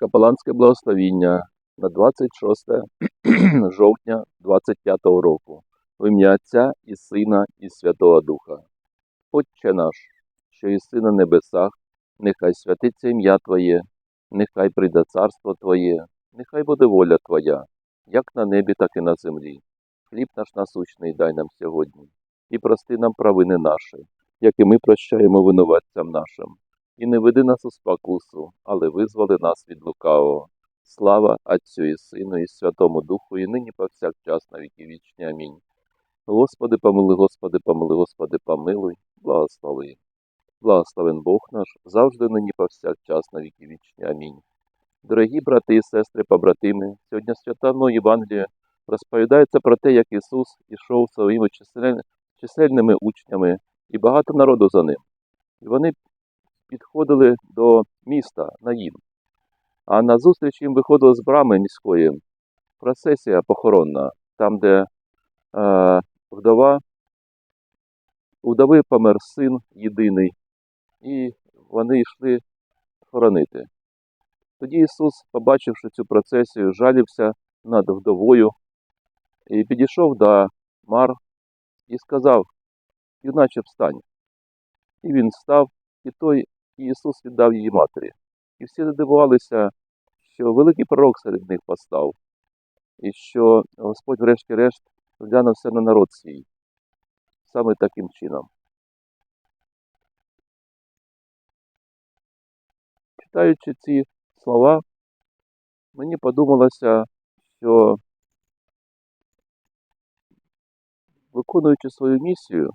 Капеланське благословіння на 26 жовтня 25 року. В ім'я Отця і Сина і Святого Духа. Отче наш, що єси на небесах, нехай святиться ім'я Твоє, нехай прийде царство Твоє, нехай буде воля Твоя, як на небі, так і на землі. Хліб наш насущний дай нам сьогодні, і прости нам провини наші, як і ми прощаємо винуватцям нашим. І не веди нас у спокусу, але визволи нас від лукавого. Слава Отцю і Сину, і Святому Духу, і нині повсякчас на віки вічні. Амінь. Господи, помили, Господи, помили, Господи, помилуй, благослови. Благословен Бог наш, завжди нині повсякчас на віки вічні. Амінь. Дорогі брати і сестри, побратими, сьогодні святавно Євангелія розповідається про те, як Ісус ішов своїми чисельними учнями, і багато народу за ним. І вони підходили до міста Наїм. А назустріч їм виходила з брами міської процесія похоронна, там, де е, вдова, вдови помер син єдиний, і вони йшли хоронити. Тоді Ісус, побачивши цю процесію, жалівся над вдовою і підійшов до Мар і сказав: Юначе встань. І він встав, і той і Ісус віддав її матері. І всі здивувалися, що великий пророк серед них постав, і що Господь, врешті-решт, глянувся на народ свій саме таким чином. Читаючи ці слова, мені подумалося, що виконуючи свою місію,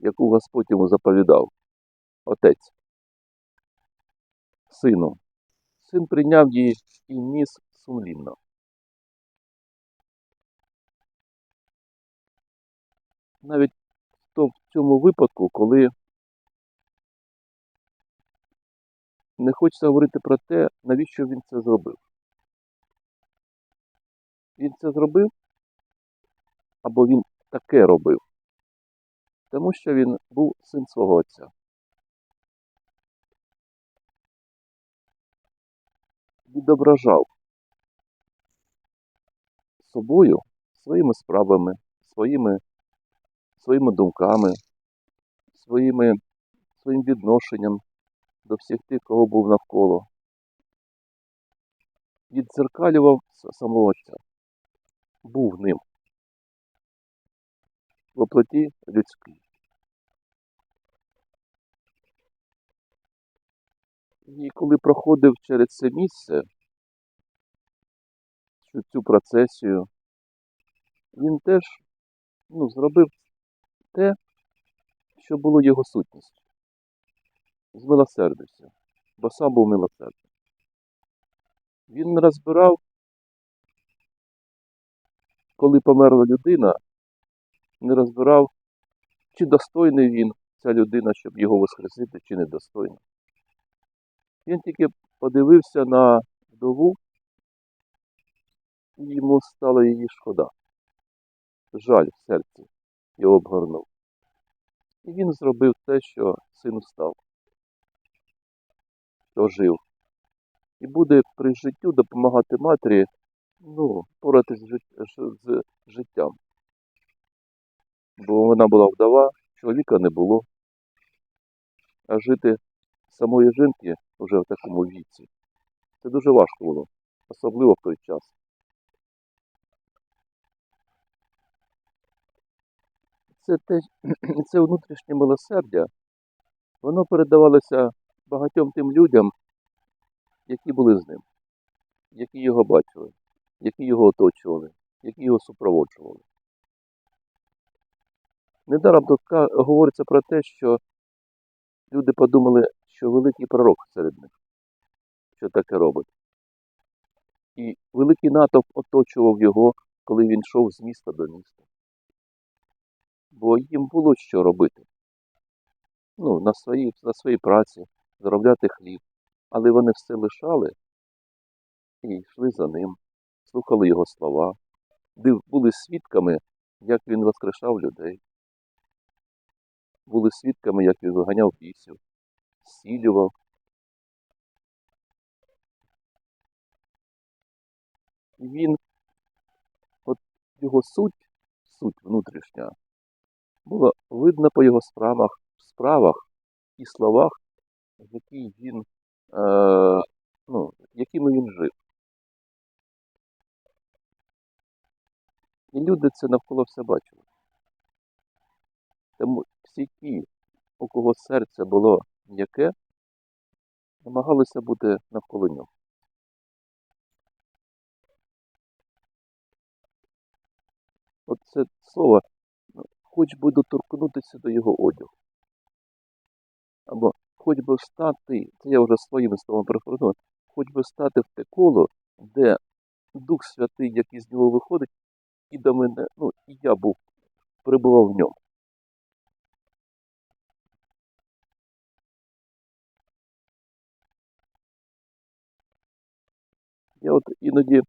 яку Господь йому заповідав, Отець, сину, син прийняв її і ніс сумлінно. Навіть то- в цьому випадку, коли не хочеться говорити про те, навіщо він це зробив. Він це зробив, або він таке робив, тому що він був син свого отця. Відображав собою, своїми справами, своїми, своїми думками, своїми, своїм відношенням до всіх тих, кого був навколо. Віддзеркалював с- самого був ним в оплоті людській. І коли проходив через це місце, цю, процесію, він теж ну, зробив те, що було його сутністю. Змилосердився, бо сам був милосердний. Він не розбирав, коли померла людина, не розбирав, чи достойний він, ця людина, щоб його воскресити, чи недостойний. Він тільки подивився на вдову, і йому стало її шкода. Жаль в серці його обгорнув. І він зробив те, що син став, ожив. І буде при життю допомагати матері, ну, поратись з життям. Бо вона була вдова, чоловіка не було. А жити самої жінки вже в такому віці. Це дуже важко було, особливо в той час. Це те, це внутрішнє милосердя, воно передавалося багатьом тим людям, які були з ним, які його бачили, які його оточували, які його супроводжували. Недаром тут говориться про те, що люди подумали, що великий пророк серед них, що таке робить. І великий натовп оточував його, коли він йшов з міста до міста. Бо їм було що робити. Ну, на своїй, на своїй праці, заробляти хліб. Але вони все лишали і йшли за ним, слухали його слова, були свідками, як він воскрешав людей, були свідками, як він виганяв бісів, зцілював. І він, от його суть, суть внутрішня, було видно по його справах, справах і словах, в якій він, е, ну, якими він жив. І люди це навколо все бачили. Тому всі ті, у кого серце було м'яке, намагалися бути навколо нього. От це слово, хоч би доторкнутися до його одягу. Або хоч би встати, це я вже своїми словами перефразую, хоч би встати в те коло, де Дух Святий, який з нього виходить, і до мене, ну, і я був, перебував в ньому. Я от іноді,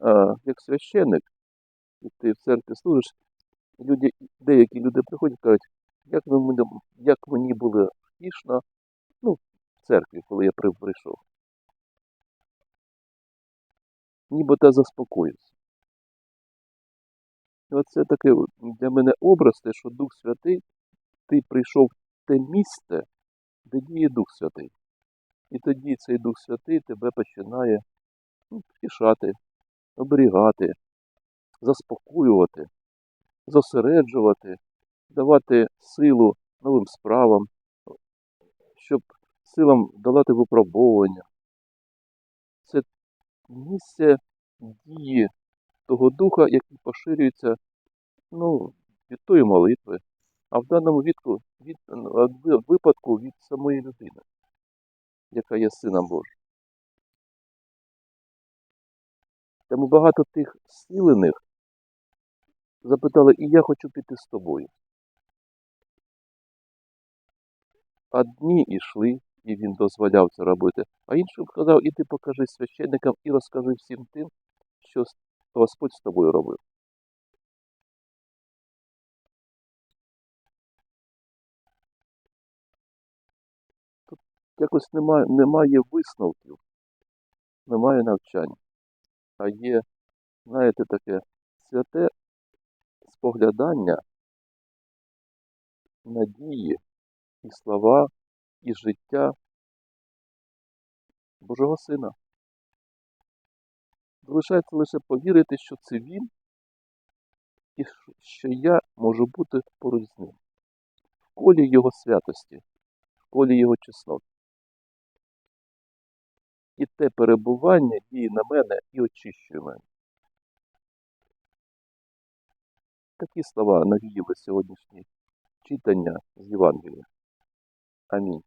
а, як священник, ти в церкві служиш, люди, деякі люди приходять і кажуть, як, ви як мені було втішно, ну, в церкві, коли я при- прийшов. Нібито заспокоївся. І оце таке для мене образ, те, що Дух Святий, ти прийшов в те місце, де діє Дух Святий. І тоді цей Дух Святий тебе починає ну, втішати, оберігати, заспокоювати, зосереджувати, давати силу новим справам, щоб силам долати випробовування. Це місце дії того духа, який поширюється ну, від тої молитви, а в даному відку, від, випадку від самої людини, яка є сином Божим. Тому багато тих зцілених запитали, і я хочу піти з тобою. Одні йшли, і він дозволяв це робити, а іншим сказав, іди покажи священникам і розкажи всім тим, що Господь з тобою робив. Тут якось немає, немає висновків, немає навчання, а є, знаєте, таке святе споглядання надії і слова, і життя Божого Сина. Залишається лише повірити, що це Він, і що я можу бути поруч з ним, в колі Його святості, в колі Його чеснот. І те перебування діє на мене і очищує мене. Такі слова навіяли сьогоднішні читання з Євангелія. Амінь.